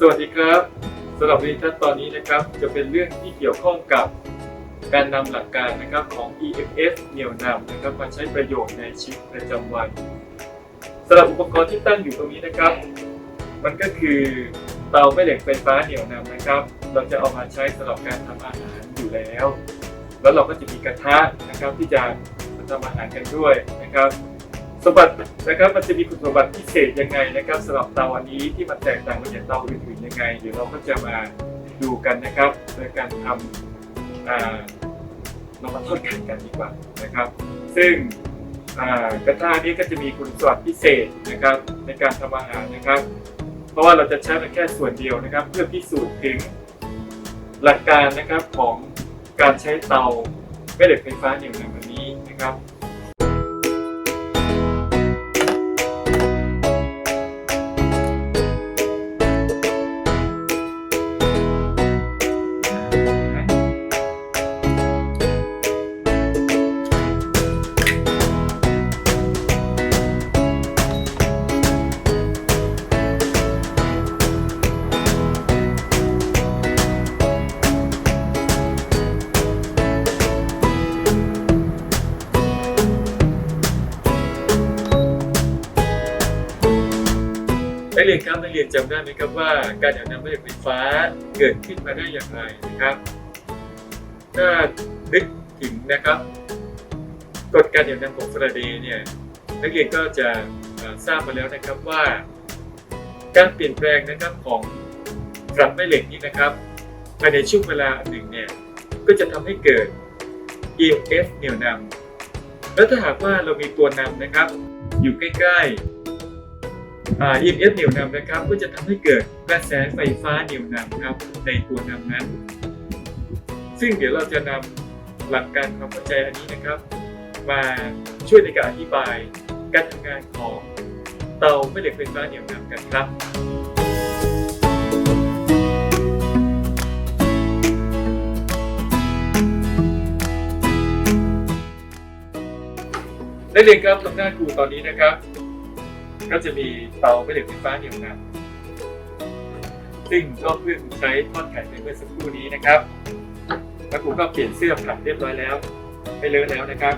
สวัสดีครับสำหรับวิดีโอตอนนี้นะครับ จะเป็นเรื่องที่เกี่ยวข้องกับการนำหลักการนะครับของ EMS เหนี่ยวนำนะครับมาใช้ประโยชน์ในชีวิตประจำวันสำหรับอุปกรณ์ที่ตั้งอยู่ตรงนี้นะครับ มันก็คือเตาแม่เหล็กไฟฟ้าเหนี่ยวนำนะครับ เราจะเอามาใช้สำหรับการทำอาหารอยู่แล้ว แล้วเราก็จะมีกระทะนะครับที่จะทำอาหารกันด้วยนะครับ สมบัตินะครับมันจะมีคุณสมบัติพิเศษยังไงนะครับสำหรับเตาอันนี้ที่มันแตกต่างจากเตาอื่นๆยังไง เดี๋ยวเราก็จะมาดูกันนะครับโดยการทำอ่าเรามาทอดไข่กันดีกว่านะครับ ซึ่งกระทะนี้ก็จะมีคุณสมบัติพิเศษนะครับในการทำอาหารนะครับ เพราะว่าเราจะใช้มันแค่ส่วนเดียวนะครับ เพื่อพิสูจน์ถึงหลักการนะครับของการใช้เตาแม่เหล็กไฟฟ้าอย่างแบบนี้นะครับ ครับนักเรียนจำได้ไหมครับว่า การเหนี่ยวนำม่เหล็กไฟฟ้าเกิดขึ้นมาได้อย่างไรนะครับ ถ้านึกถึงนะครับกฎการเหนี่ยวนำของฟาราเดย์เนี่ยนักเรียนก็จะทราบมาแล้วนะครับว่า การเปลี่ยนแปลงนะครับของกลับแม่เหล็กนี้นะครับภายในช่วงเวลาหนึ่งเนี่ยก็จะทำให้เกิด EMF เหนี่ยวนำแล้วถ้าหากว่าเรามีตัวนำนะครับ อยู่ใกล้ๆ EMF เหนี่ยวนำนะครับ ก็จะทำให้เกิดกระแสไฟฟ้าเหนี่ยวนำครับในตัวนำนั้น ซึ่งเดี๋ยวเราจะนำหลักการความเข้าใจอันนี้นะครับ มาช่วยในการอธิบาย การทำงานของเตาแม่เหล็กไฟฟ้าเหนี่ยวนำกันครับได้เรียนครับตรงหน้าครูตอนนี้นะครับ ก็จะมีเตาแม่เหล็กไฟฟ้าเหนี่ยวนซึ่งก็เพิ่งใช้ทอดไข่ไปเมื่อสักครู่นี้นะครับ แล้วครูก็เปลี่ยนเสื้อผัดเรียบร้อยแล้ว ไม่เลอะแล้วนะครับ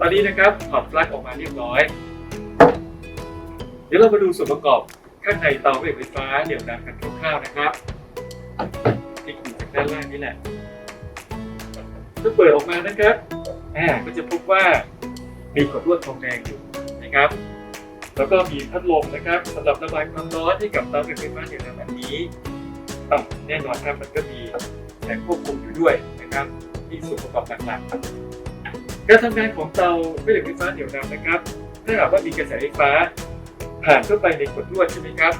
ตอนนี้นะครับถอดปลั๊กออกมาเรียบร้อย เดี๋ยวเรามาดูส่วนประกอบข้างในเตาแม่เหล็กไฟฟ้าเหนี่ยวนกันคร่าวๆนะครับที่อยู่จากด้านล่างนี่แหละถ้าเปิดออกมานะครับอ่าก็จะพบว่ามีขดลวดทองแดงอยู่นะครับ แล้วก็มีพัดลมนะครับสำหรับระบายความร้อนให้กับเตาไฟฟ้าอย่างนี้อะแน่นอนครับมันก็มีแผงควบคุมอยู่ด้วยนะครับที่ส่วนประกอบหลักๆการทำงานของเตาแม่เหล็กไฟฟ้าเหนี่ยวนำนะครับ ถ้าหากว่ามีกระแสไฟฟ้า ผ่านเข้าไปในขดลวดใช่ไหมครับ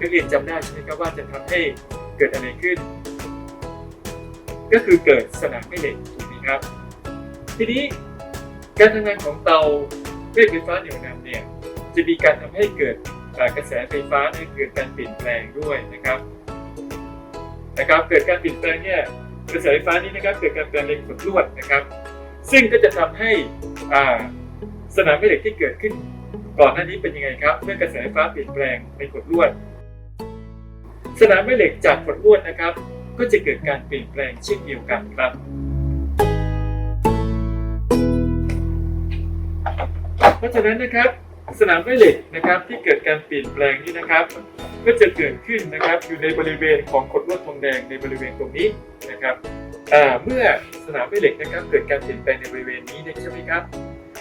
นักเรียนจำได้ใช่ไหมครับว่าจะทำให้เกิดอะไรขึ้น ก็คือเกิดสนามแม่เหล็กถูกไหมครับ ทีนี้การทำงานของเตาแม่เหล็กไฟฟ้าเหนี่ยวนำเนี่ย จะมีการทำให้เกิดกระแสไฟฟ้าเนี่ยเกิดการเปลี่ยนแปลงด้วยนะครับนะครับเกิดการเปลี่ยนแปลงเนี่ยกระแสไฟฟ้านี้นะครับเกิดการเปลี่ยนแปลงขดลวดนะครับ ซึ่งก็จะทำให้อ่าสนามแม่เหล็กที่เกิดขึ้น ก่อนหน้านี้เป็นยังไงครับ เมื่อกระแสไฟฟ้าเปลี่ยนแปลงในขดลวด สนามแม่เหล็กจากขดลวดนะครับ ก็จะเกิดการเปลี่ยนแปลงเช่นเดียวกันครับเพราะฉะนั้นนะครับ สนามแม่เหล็กนะครับที่เกิดการเปลี่ยนแปลงนี้นะครับ ก็จะเกิดขึ้นนะครับอยู่ในบริเวณของขดลวดทองแดงในบริเวณตรงนี้นะครับเมื่อสนามแม่เหล็กนะครับเกิดการเปลี่ยนแปลงในบริเวณนี้ใช่ไหมครับ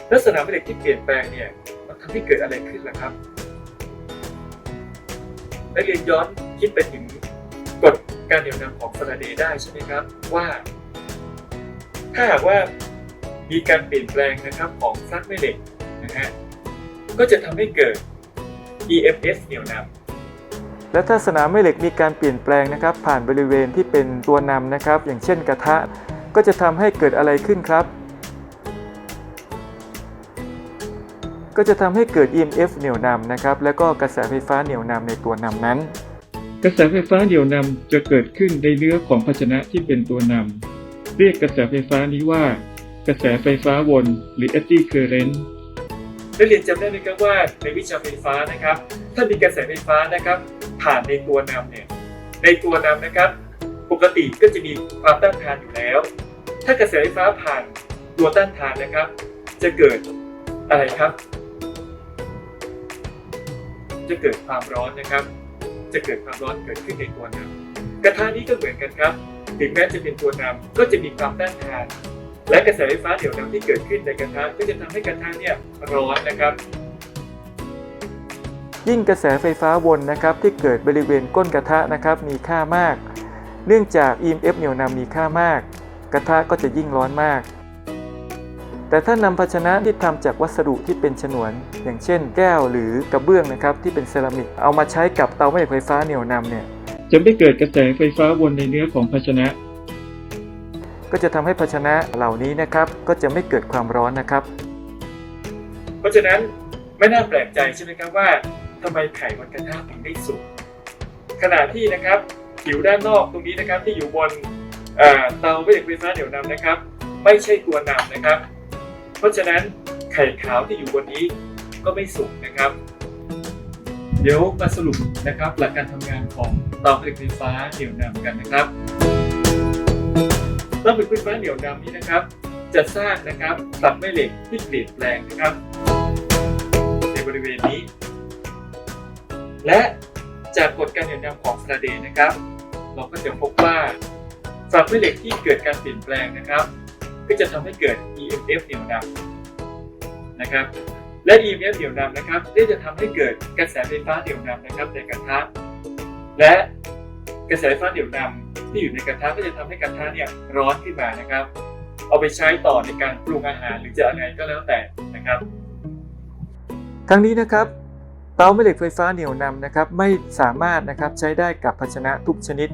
แล้วสนามแม่เหล็กที่เปลี่ยนแปลงเนี่ยมันทำให้เกิดอะไรขึ้นล่ะครับนักเรียนย้อนคิดไปถึงกฎการเหนี่ยวนำของฟาราเดย์ได้ใช่ไหมครับว่า ถ้าหากว่ามีการเปลี่ยนแปลงนะครับของฟลักแม่เหล็กนะฮะ ก็จะทำให้เกิด EMS เหนี่ยวนำและถ้าสนามแม่เหล็กมีการเปลี่ยนแปลงนะครับ ผ่านบริเวณที่เป็นตัวนำนะครับ อย่างเช่นกระทะ ก็จะทำให้เกิดอะไรขึ้นครับ ก็จะทำให้เกิด EMF เหนี่ยวนำนะครับ แล้วก็กระแสไฟฟ้าเหนี่ยวนำในตัวนำนั้น กระแสไฟฟ้าเดี่ยวนำจะเกิดขึ้นในเนื้อของภาชนะที่เป็นตัวนำเรียกกระแสไฟฟ้านี้ว่า กระแสไฟฟ้าวนหรือ eddy current นักเรียนจำได้ไหมครับว่าในวิชาไฟฟ้านะครับ ถ้ามีกระแสไฟฟ้านะครับ ผ่านในตัวนำเนี่ยในตัวนำนะครับ ปกติก็จะมีความต้านทานอยู่แล้ว ถ้ากระแสไฟฟ้าผ่านตัวต้านทานนะครับ จะเกิดอะไรครับ จะเกิดความร้อนนะครับ จะเกิดความร้อนเกิดขึ้นในตัวนำกระทะนี้ก็เหมือนกันครับ ถึงแม้จะเป็นตัวนำก็จะมีความต้านทาน และกระแสไฟฟ้าเดี่ยวนำที่เกิดขึ้นในกระทะก็จะทำให้กระทะเนี่ยร้อนนะครับ ยิ่งกระแสไฟฟ้าวนนะครับที่เกิดบริเวณก้นกระทะนะครับมีค่ามาก เนื่องจาก EMF เหนี่ยวนำมีค่ามาก กระทะก็จะยิ่งร้อนมาก แต่ถ้านำภาชนะที่ทำจากวัสดุที่เป็นฉนวน อย่างเช่น แก้วหรือกระเบื้องนะครับที่เป็นเซรามิกเอามาใช้กับเตาแม่เหล็กไฟฟ้าเหนี่ยวนำเนี่ยจะไม่เกิดกระแสไฟฟ้าวนในเนื้อของภาชนะ ก็จะทำให้ภาชนะเหล่านี้นะครับก็จะไม่เกิดความร้อนนะครับ เพราะฉะนั้นไม่น่าแปลกใจใช่ไหมครับว่าทำไมไข่บนกระทะถึงได้สุกขณะที่นะครับผิวด้านนอกตรงนี้นะครับที่อยู่บนเตาไม่เหล็กไฟฟ้าเดี่ยวนำนะครับ ไม่ใช่ตัวนำนะครับ เพราะฉะนั้นไข่ขาวที่อยู่บนนี้ก็ไม่สุกนะครับ เดี๋ยวมาสรุปนะครับหลักการทำงานของเตาผลิตไฟฟ้าเดี่ยวนำกันนะครับ เตาผลิตไฟฟ้าเดี่ยวนำนี้นะครับ จะสร้างนะครับตัดแม่เหล็กที่เปลี่ยนแปลงนะครับ ในบริเวณนี้ และจากกฎการเหนี่ยวนำของฟาราเดย์นะครับ เราก็จะพบว่าฝักแม่เหล็กที่เกิดการเปลี่ยนแปลงนะครับ ก็จะทำให้เกิด EMF เหนี่ยวนำนะครับ และ EMF เหนี่ยวนำนะครับก็จะทำให้เกิดกระแสไฟฟ้าเหนี่ยวนำนะครับในกระทะและกระแสไฟฟ้าเหนี่ยวนำ ที่อยู่ในกระทะก็จะทำให้กระทะเนี่ยร้อนขึ้นมานะครับ เอาไปใช้ต่อในการปรุงอาหารหรือจะอะไรก็แล้วแต่นะครับ ทั้งนี้นะครับเตาแม่เหล็กไฟฟ้าเหนี่ยวนำนะครับไม่สามารถนะครับใช้ได้กับภาชนะทุกชนิด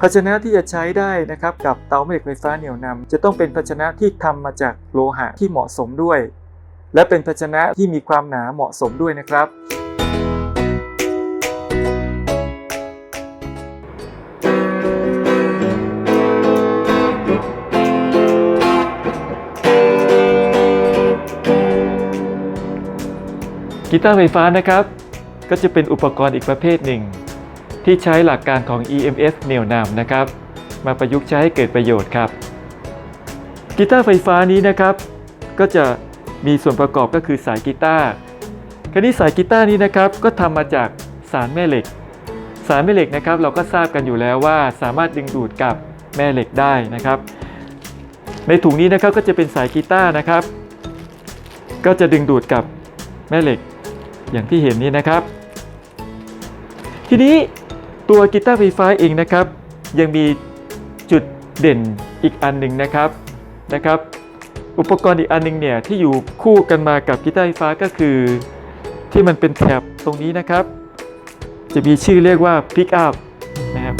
ภาชนะที่จะใช้ได้นะครับกับเตาแม่เหล็กไฟฟ้าเหนี่ยวนำจะต้องเป็นภาชนะที่ทำมาจากโลหะที่เหมาะสมด้วย และเป็นภาชนะที่มีความหนาเหมาะสมด้วยนะครับ กีตาร์ไฟฟ้านะครับ ก็จะเป็นอุปกรณ์อีกประเภทหนึ่ง ที่ใช้หลักการของ EMF เหนี่ยวนำนะครับ มาประยุกต์ใช้ให้เกิดประโยชน์ครับกีตาร์ไฟฟ้านี้นะครับ ก็จะมีส่วนประกอบก็คือสายกีตาร์คราวนี้สายกีตาร์นี้นะครับ ก็ทำมาจากสารแม่เหล็ก สารแม่เหล็กนะครับ เราก็ทราบกันอยู่แล้วว่าสามารถดึงดูดกับแม่เหล็กได้นะครับ ในถุงนี้นะครับก็จะเป็นสายกีตาร์นะครับ ก็จะดึงดูดกับแม่เหล็ก อย่างที่เห็นนี้นะครับ ทีนี้ตัวกีตาร์ไฟฟ้าเองนะครับ ยังมีจุดเด่นอีกอันหนึ่งนะครับนะครับ อุปกรณ์อีกอันหนึงเนี่ยที่อยู่คู่กันมากับกีตาร์ไฟฟ้าก็คือ ที่มันเป็นแถบตรงนี้นะครับ จะมีชื่อเรียกว่า Pick Up นะครับ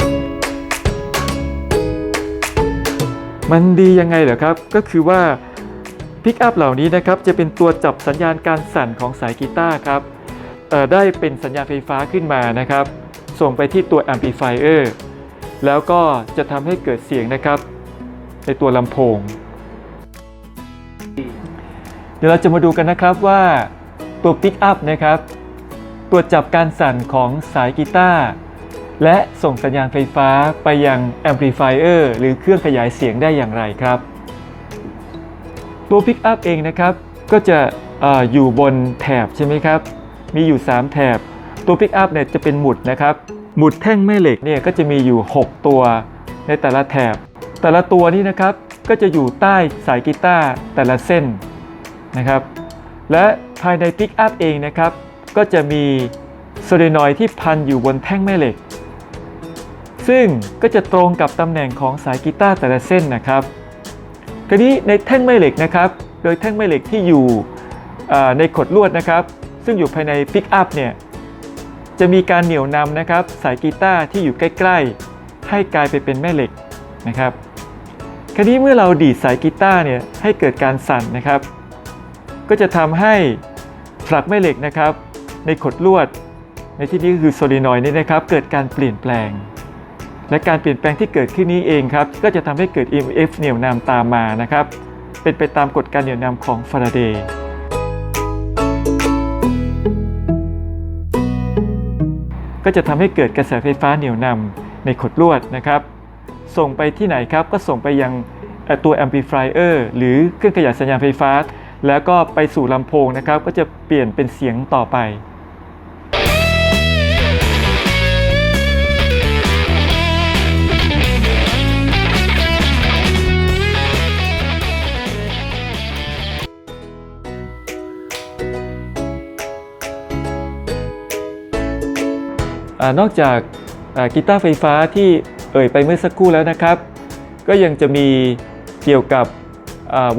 มันดียังไงเหรอครับ ก็คือว่าพิกอัพเหล่านี้นะครับจะเป็นตัวจับสัญญาณการสั่นของสายกีตาร์ครับ ได้เป็นสัญญาณไฟฟ้าขึ้นมานะครับ ส่งไปที่ตัว amplifier แล้วก็จะทำให้เกิดเสียงนะครับ ในตัวลำโพง เดี๋ยวเราจะมาดูกันนะครับว่าตัวพิกอัพนะครับตรวจจับการสั่นของสายกีตาร์และส่งสัญญาณไฟฟ้าไปยัง amplifier หรือเครื่องขยายเสียงได้อย่างไรครับ ตัว Pick Up เองนะครับก็จะออยู่บนแถบใช่ไหมครับ มีอยู่ 3 แถบ ตัว Pick Up เนี่ยจะเป็นหมุดนะครับ หมุดแท่งแม่เหล็กเนี่ยก็จะมีอยู่ 6 ตัวในแต่ละแถบ แต่ละตัวนี้นะครับก็จะอยู่ใต้สายกีตาร์แต่ละเส้นนะครับ และภายใน Pick Up เองนะครับ ก็จะมีโซเลนอยที่พันอยู่บนแท่งแม่เหล็ก ซึ่งก็จะตรงกับตำแหน่งของสายกีตาร์แต่ละเส้นนะครับทีนี้ในแท่งแม่เหล็กนะครับ โดยแท่งแม่เหล็กที่อยู่ในขดลวดนะครับ ซึ่งอยู่ภายในปิกอัพเนี่ยจะมีการเหนี่ยวนำนะครับสายกีตาร์ที่อยู่ใกล้ ๆ ให้กลายไปเป็นแม่เหล็กนะครับคราวนี้เมื่อเราดีดสายกีตาร์เนี่ยให้เกิดการสั่นนะครับ ก็จะทำให้ฝักแม่เหล็กนะครับ ในขดลวด ในที่นี้ก็คือโซลินอยด์นี่นะครับ เกิดการเปลี่ยนแปลง และการเปลี่ยนแปลงที่เกิดขึ้นนี้เองครับ ก็จะทำให้เกิด EMF เหนี่ยวนำตามมานะครับ เป็นไปตามกฎการเหนี่ยวนำของฟาราเดย์ ก็จะทำให้เกิดกระแสไฟฟ้าเหนี่ยวนำในขดลวดนะครับ ส่งไปที่ไหนครับก็ส่งไปยังตัวแอมพลิฟายเออร์หรือเครื่องขยายสัญญาณไฟฟ้า แล้วก็ไปสู่ลำโพงนะครับ ก็จะเปลี่ยนเป็นเสียงต่อไป นอกจากกีตาร์ไฟฟ้าที่เอ่ยไปเมื่อสักครู่แล้วนะครับ ก็ยังจะมีเกี่ยวกับ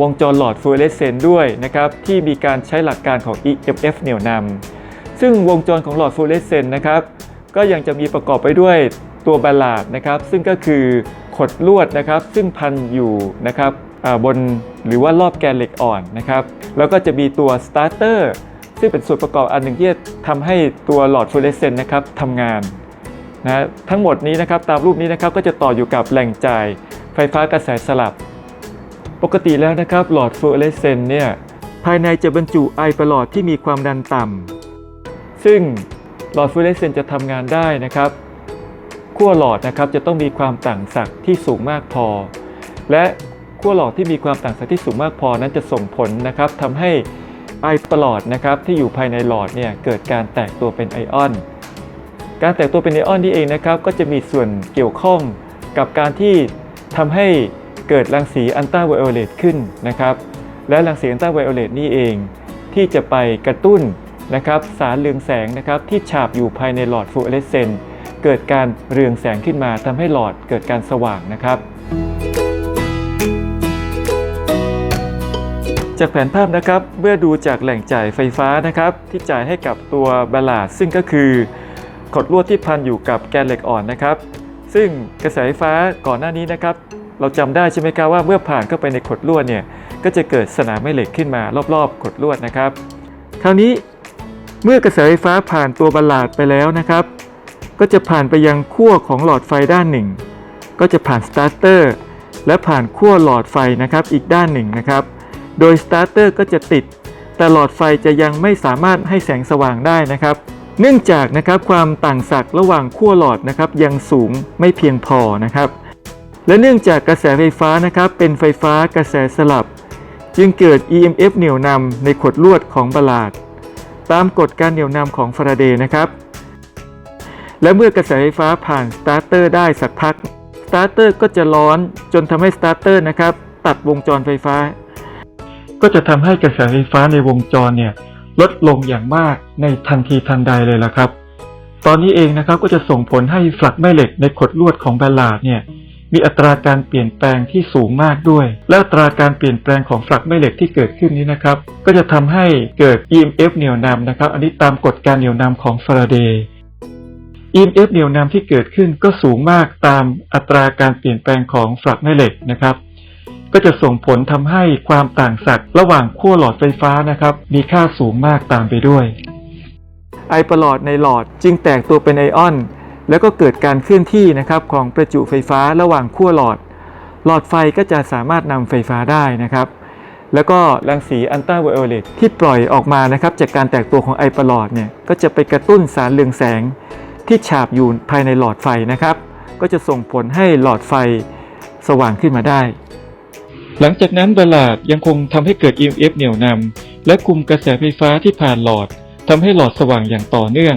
วงจรหลอดฟลูออเรสเซนต์ด้วยนะครับ ที่มีการใช้หลักการของ EMF เหนี่ยวนำซึ่งวงจรของหลอดฟลูออเรสเซนต์นะครับ ก็ยังจะมีประกอบไปด้วยตัวบาลาดนะครับ ซึ่งก็คือขดลวดนะครับ ซึ่งพันอยู่นะครับบนหรือว่ารอบแกนเหล็กอ่อนนะครับ แล้วก็จะมีตัวสตาร์เตอร์ ซึ่งเป็นส่วนประกอบอันหนึ่งที่จะทำให้ตัวหลอดฟลูออเรสเซนต์นะครับทำงานนะทั้งหมดนี้นะครับตามรูปนี้นะครับก็จะต่ออยู่กับแหล่งจ่ายไฟฟ้ากระแสสลับ ปกติแล้วนะครับหลอดฟลูออเรสเซนต์เนี่ยภายในจะบรรจุไอประหลอดที่มีความดันต่ำซึ่งหลอดฟลูออเรสเซนต์จะทำงานได้นะครับขั้วหลอดนะครับจะต้องมีความต่างศักย์ที่สูงมากพอ และขั้วหลอดที่มีความต่างศักย์ที่สูงมากพอนั้นจะส่งผลนะครับทำให้ ไอประหลอดนะครับที่อยู่ภายในหลอดเนี่ยเกิดการแตกตัวเป็นไอออน การแตกตัวเป็นไอออนนี่เองนะครับก็จะมีส่วนเกี่ยวข้องกับการที่ทำให้เกิดรังสีอันต้าไวโอเลตขึ้นนะครับและรังสีอันต้าไวโอเลตนี่เองที่จะไปกระตุ้นนะครับสารเรืองแสงนะครับที่ฉาบอยู่ภายในหลอดฟลูออเรสเซนต์เกิดการเรืองแสงขึ้นมาทำให้หลอดเกิดการสว่างนะครับ จากแผนภาพนะครับเมื่อดูจากแหล่งจ่ายไฟฟ้านะครับที่จ่ายให้กับตัวบาลาดซึ่งก็คือขดลวดที่พันอยู่กับแกนเหล็กอ่อนนะครับ ซึ่งกระแสไฟฟ้าก่อนหน้านี้นะครับ เราจำได้ใช่ไหมครับว่าเมื่อผ่านเข้าไปในขดลวดเนี่ยก็จะเกิดสนามแม่เหล็กขึ้นมารอบๆขดลวดนะครับ คราวนี้เมื่อกระแสไฟฟ้าผ่านตัวบาลาดไปแล้วนะครับ ก็จะผ่านไปยังขั้วของหลอดไฟด้านหนึ่ง ก็จะผ่านสตาร์เตอร์และผ่านขั้วหลอดไฟนะครับอีกด้านหนึ่งนะครับ โดยสตาร์เตอร์ก็จะติดแต่หลอดไฟจะยังไม่สามารถให้แสงสว่างได้นะครับ เนื่องจากนะครับความต่างศักย์ระหว่างขั้วหลอดนะครับยังสูงไม่เพียงพอนะครับ และเนื่องจากกระแสไฟฟ้านะครับเป็นไฟฟ้ากระแสสลับ จึงเกิด EMF เหนี่ยวนำในขดลวดของบาลาด ตามกฎการเหนี่ยวนำของฟาราเดย์นะครับ และเมื่อกระแสไฟฟ้าผ่านสตาร์เตอร์ได้สักพักสตาร์เตอร์ก็จะร้อนจนทำให้สตาร์เตอร์นะครับตัดวงจรไฟฟ้า ก็จะทำให้กระแสไฟฟ้าในวงจรเนี่ยลดลงอย่างมากในทันทีทันใดเลยละครับ ตอนนี้เองนะครับก็จะส่งผลให้ฝักแม่เหล็กในขดลวดของแบาลาดเนี่ยมีอัตราการเปลี่ยนแปลงที่สูงมากด้วย และอัตราการเปลี่ยนแปลงของฝักแม่เหล็กที่เกิดขึ้นนี้นะครับ ก็จะทำให้เกิด EMF เหนี่ยวนำนะครับ อันนี้ตามกฎการเหนี่ยวนำของฟาราเดย์ EMF เหนี่ยวนำที่เกิดขึ้นก็สูงมากตามอัตราการเปลี่ยนแปลงของฝักแม่เหล็กนะครับ ก็จะส่งผลทำให้ความต่างศักย์ระหว่างขั้วหลอดไฟฟ้านะครับ มีค่าสูงมากตามไปด้วย ไอประหลอดในหลอดจึงแตกตัวเป็นไอออน แล้วก็เกิดการเคลื่อนที่นะครับของประจุไฟฟ้าระหว่างขั้วหลอด หลอดไฟก็จะสามารถนำไฟฟ้าได้นะครับ แล้วก็รังสีอันต้าไวโอเลตที่ปล่อยออกมานะครับจากการแตกตัวของไอประหลอดเนี่ยก็จะไปกระตุ้นสารเรืองแสงที่ฉาบอยู่ภายในหลอดไฟนะครับ ก็จะส่งผลให้หลอดไฟสว่างขึ้นมาได้ หลังจากนั้นบลาดยังคงทำให้เกิด EMF เหนี่ยวนำและคุมกระแสไฟฟ้าที่ผ่านหลอดทำให้หลอดสว่างอย่างต่อเนื่อง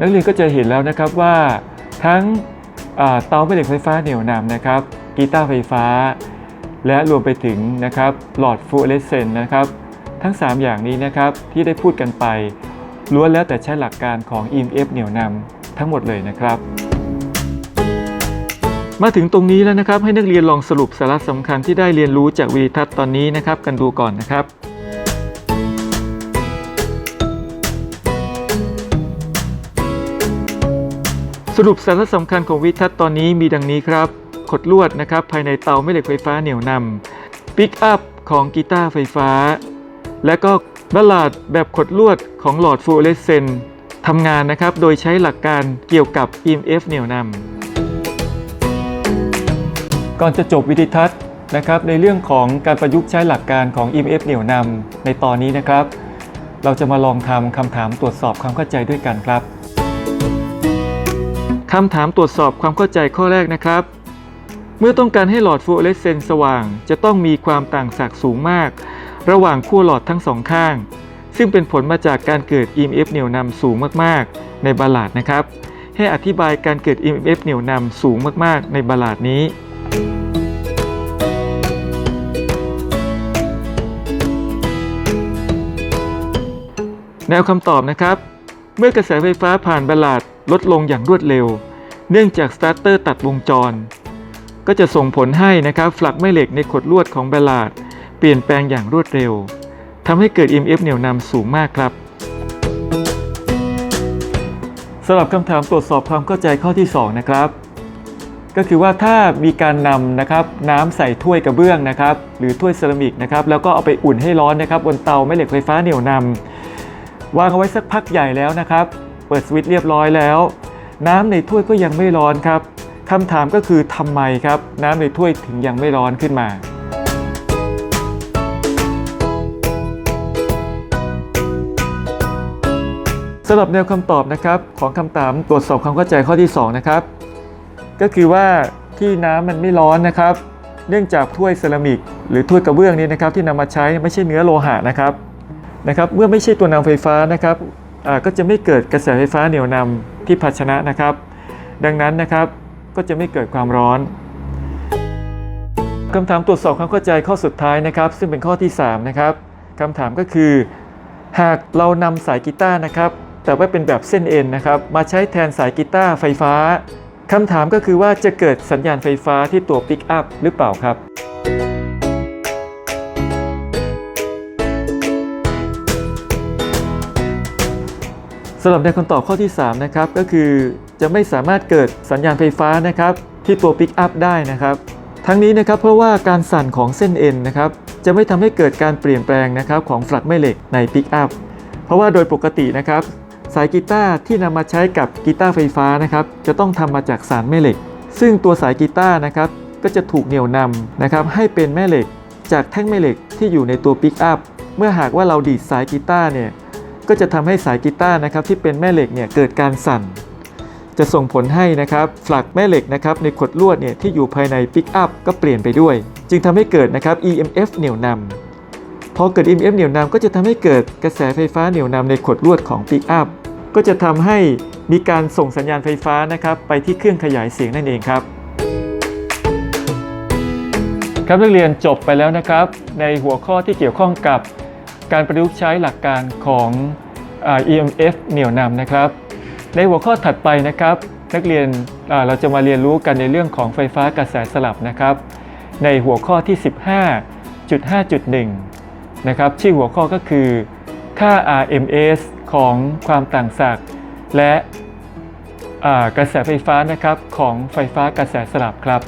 นักเรียนก็จะเห็นแล้วนะครับว่า ทั้งเตาแม่เหล็กไฟฟ้าเหนี่ยวนำนะครับกีตาร์ไฟฟ้า และรวมไปถึงนะครับหลอดฟลูออเรสเซนต์นะครับ ทั้ง 3 อย่างนี้นะครับที่ได้พูดกันไปล้วนแล้วแต่ใช้หลักการของ EMF เหนี่ยวนำทั้งหมดเลยนะครับ มาถึงตรงนี้แล้วนะครับ ให้นักเรียนลองสรุปสาระสำคัญที่ได้เรียนรู้จากวิดีทัศน์ตอนนี้นะครับ กันดูก่อนนะครับสรุปสาระสำคัญของวิทัศน์ตอนนี้มีดังนี้ครับ ขดลวดนะครับ ภายในเตาแม่เหล็กไฟฟ้าเหนี่ยวนำปิกอัพของกีตาร์ไฟฟ้า และก็บัลลาดแบบขดลวดของหลอดฟลูออเรสเซนต์ทำงานนะครับ โดยใช้หลักการเกี่ยวกับ EMF เหนี่ยวนำก่อนจะจบวิดีทัศน์นะครับในเรื่องของการประยุกต์ใช้หลักการของ EMF เหนี่ยวนำในตอนนี้นะครับ เราจะมาลองทำคำถามตรวจสอบความเข้าใจด้วยกันครับคำถามตรวจสอบความเข้าใจข้อแรกนะครับ เมื่อต้องการให้หลอดฟลูออเรสเซนต์สว่าง จะต้องมีความต่างศักย์สูงมาก ระหว่างขั้วหลอดทั้งสองข้าง ซึ่งเป็นผลมาจากการเกิด EMF เหนี่ยวนำสูงมากๆ ในบาลาดนะครับ ให้อธิบายการเกิด EMF เหนี่ยวนำสูงมากๆ ในบาลาดนี้แนวคำตอบนะครับ เมื่อกระแสไฟฟ้าผ่านบาลาดลดลงอย่างรวดเร็ว เนื่องจากสตาร์เตอร์ตัดวงจร ก็จะส่งผลให้นะครับฝลักแม่เหล็กในขดลวดของบาลาด เปลี่ยนแปลงอย่างรวดเร็วทำให้เกิด EMF เหนี่ยวนำสูงมากครับสำหรับคำถามตรวจสอบความเข้าใจข้อที่ 2 นะครับ ก็คือว่าถ้ามีการนำนะครับน้ำใส่ถ้วยกระเบื้องนะครับ หรือถ้วยเซรามิกนะครับแล้วก็เอาไปอุ่นให้ร้อนนะครับบนเตาแม่เหล็กไฟฟ้าเหนี่ยวนำวางเอาไว้สักพักใหญ่แล้วนะครับ เปิดสวิตช์เรียบร้อยแล้ว น้ำในถ้วยก็ยังไม่ร้อนครับคำถามก็คือทำไมครับ น้ำในถ้วยถึงยังไม่ร้อนขึ้นมา สำหรับแนวคำตอบนะครับของคำถามตรวจสอบความเข้าใจข้อที่2นะครับก็คือว่าที่น้ำมันไม่ร้อนนะครับ เนื่องจากถ้วยเซรามิก หรือถ้วยกระเบื้องนี้นะครับ ที่นำมาใช้ไม่ใช่เนื้อโลหะนะครับนะครับ เมื่อไม่ใช่ตัวนำไฟฟ้านะครับก็จะไม่เกิดกระแสไฟฟ้าเหนี่ยวนำที่ภาชนะนะครับ ดังนั้นนะครับก็จะไม่เกิดความร้อนคำถามตรวจสอบความเข้าใจข้อสุดท้ายนะครับ ซึ่งเป็นข้อที่3นะครับคำถามก็คือ หากเรานำสายกีตาร์นะครับ แต่ว่าเป็นแบบเส้นเอ็นนะครับ มาใช้แทนสายกีตาร์ไฟฟ้าคำถามก็คือว่าจะเกิดสัญญาณไฟฟ้าที่ตัวปิกอัพหรือเปล่าครับ สำหรับในคำตอบข้อที่ 3 นะครับ ก็คือจะไม่สามารถเกิดสัญญาณไฟฟ้านะครับ ที่ตัวปิกอัพได้นะครับ ทั้งนี้นะครับเพราะว่าการสั่นของเส้นเอ็นนะครับ จะไม่ทำให้เกิดการเปลี่ยนแปลงนะครับของฝักแม่เหล็กในปิกอัพเพราะว่าโดยปกตินะครับ สายกีตาร์ที่นำมาใช้กับกีตาร์ไฟฟ้านะครับ จะต้องทำมาจากสารแม่เหล็ก ซึ่งตัวสายกีตาร์นะครับก็จะถูกเหนี่ยวนำนะครับให้เป็นแม่เหล็ก จากแท่งแม่เหล็กที่อยู่ในตัวปิกอัพเมื่อหากว่าเราดีดสายกีตาร์เนี่ยก็จะทำให้สายกีตาร์นะครับที่เป็นแม่เหล็กเนี่ยเกิดการสั่น จะส่งผลให้นะครับฝักแม่เหล็กนะครับในขดลวดเนี่ยที่อยู่ภายในปิกอัพก็เปลี่ยนไปด้วย จึงทำให้เกิดนะครับ EMF เหนี่ยวนำพอเกิด EMF เหนี่ยวนำก็จะทำให้เกิดกระแสไฟฟ้าเหนี่ยวนำในขดลวดของปิกอัพ ก็จะทำให้มีการส่งสัญญาณไฟฟ้านะครับไปที่เครื่องขยายเสียงนั่นเองครับครับนักเรียนจบไปแล้วนะครับ ในหัวข้อที่เกี่ยวข้องกับการประยุกต์ใช้หลักการของอ่า EMF เหนี่ยวนำนะครับ ในหัวข้อถัดไปนะครับ นักเรียนเราจะมาเรียนรู้กันในเรื่องของไฟฟ้ากระแสสลับนะครับ ในหัวข้อที่ 15.5.1 นะครับชื่อหัวข้อก็คือค่า RMS ของความต่างศักย์และกระแสไฟฟ้านะครับของไฟฟ้ากระแสสลับครับ